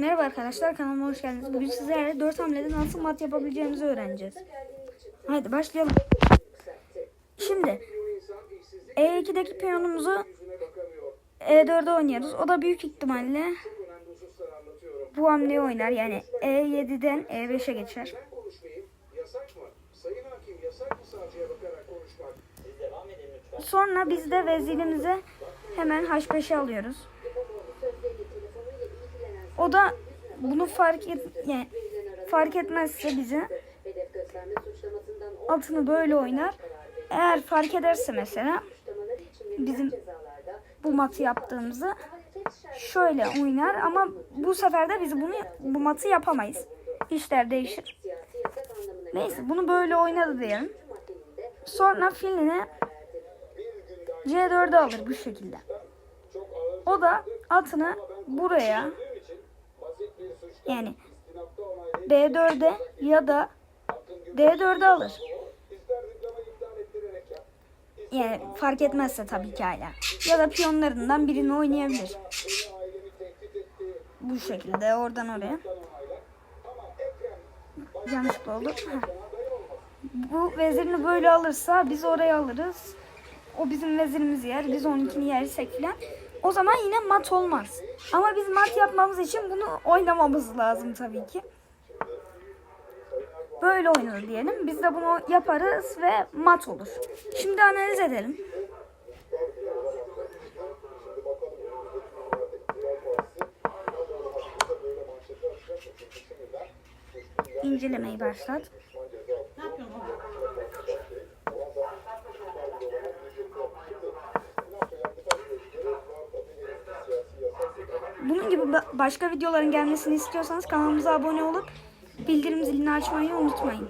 Merhaba arkadaşlar kanalıma hoş geldiniz. Bugün sizlerle 4 hamlede nasıl mat yapabileceğimizi öğreneceğiz. Hadi başlayalım. Şimdi E2'deki piyonumuzu E4'e oynuyoruz. O da büyük ihtimalle bu hamleyi oynar. Yani E7'den E5'e geçer. Sonra biz de vezirimizi hemen H5'e alıyoruz. O da bunu fark et yani fark etmezse bize atını böyle oynar. Eğer fark ederse mesela bizim bu matı yaptığımızı şöyle oynar ama bu sefer de biz bunu bu matı yapamayız. İşler değişir. Neyse bunu böyle oynadı diyelim. Sonra filini C4'e alır bu şekilde. O da atını buraya yani B4'e ya da D4'e alır. Yani fark etmezse tabii ki hala. Ya da piyonlarından birini oynayabilir. Bu şekilde oradan oraya. Yanlışlıkla oldu. Bu vezirini böyle alırsa biz oraya alırız. O bizim vezirimizi yer. Biz onunkini yersek filan. O zaman yine mat olmaz. Ama biz mat yapmamız için bunu oynamamız lazım tabii ki. Böyle oynanır diyelim. Biz de bunu yaparız ve mat olur. Şimdi analiz edelim. İncelemeyi başlat. Bunun gibi ba- başka videoların gelmesini istiyorsanız kanalımıza abone olup bildirim zilini açmayı unutmayın.